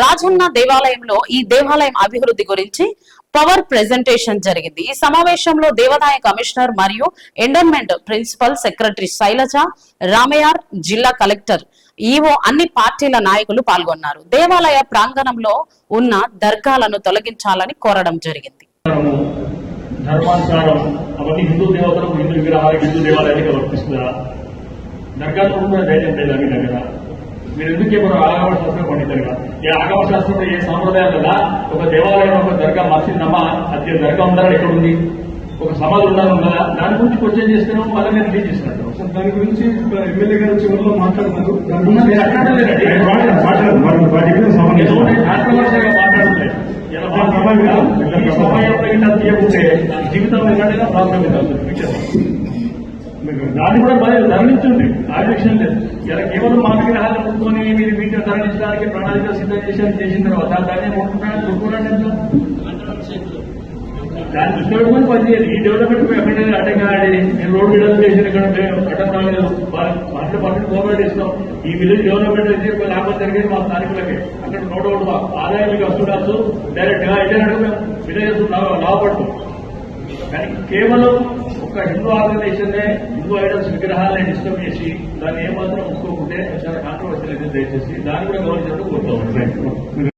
రాజన్న దేవాలయంలో ఈ దేవాలయం అభివృద్ధి గురించి పవర్ ప్రెజెంటేషన్ జరిగింది. ఈ సమావేశంలో దేవాదాయ కమిషనర్ మరియు endowment principal secretary Shailaja Ramaiyar జిల్లా కలెక్టర్ ఈవో అన్ని పార్టీల నాయకులు పాల్గొన్నారు. దేవాలయ ప్రాంగణంలో ఉన్న దర్గాలను తొలగించాలని కోరడం జరిగింది. ధర్మానుసారం అవన్నీ హిందూ దేవతలకు హిందూ హిందూ దేవాలయానికి కూడా ధైర్యం దగ్గర. మీరు ఎందుకు ఇప్పుడు ఆగమ శాస్త్రం పండితారుగా ఈ ఆగమ శాస్త్రంలో ఏ సాంప్రదాయం కదా ఒక దేవాలయం ఒక దర్గా మసీద్ నమ్మా అది దర్గా ఉందా? ఎక్కడ ఉంది. ఒక సమాధి ఉందా? ఉందా? దాని గురించి క్వశ్చన్ చేస్తున్నాం మళ్ళీ నేను రిలీజ్ సార్, దాని గురించి ఎమ్మెల్యే గారు చివరిలో మాట్లాడుతున్నారు? దాని గురించి నేను అట్లాడలేదండి. ఏదో ఒకటి కాంట్రవర్సీగా మాట్లాడట్లేదు. ఇలా మాట్లాడలేదు. ఈ సమయంలో ఇట్లా తీయకుంటే జీవితం ఎలాంటిగా ప్రాబ్లం దాన్ని కూడా బాగా ధరణించండి. ఆ లేదు. ఇలా కేవలం మాట గ్రహాలు ముట్టుకొని మీరు వీటిని ధరణించడానికి ప్రణాళిక సిద్ధం చేసి చేసిన తర్వాత దాన్ని ముట్టుకున్నాను ముట్టుకున్నాను ఎంత? దాన్ని దృష్టి పనిచేయాలి ఈ డెవలప్మెంట్ ఎక్కడైనా అడ్డగాడి నేను రోడ్ విడుదల చేసిన ఇక్కడ అడ్డం రాలేదు. మాటలు పట్టుకు కోఆపరేట్ ఇస్తాం. ఈ విలేజ్ డెవలప్మెంట్ అయితే ఒక లాభం జరిగేది మా స్థానికులకి. అక్కడ నో డౌట్ ఆదాయం మీకు వస్తుండొచ్చు డైరెక్ట్గా అయితే విలేజెస్ లాభపడుతుంది కానీ కేవలం ఒక హిందూ ఆర్గనైజేషన్ హిందూ ఐడల్స్ విగ్రహాలను డిస్టర్బ్ చేసి దాన్ని ఏమాత్రం ఒప్పుకోకుంటే చాలా కాంట్రవర్సీ అయితే దయచేసి దాన్ని కూడా గమనించడం కోరుతాం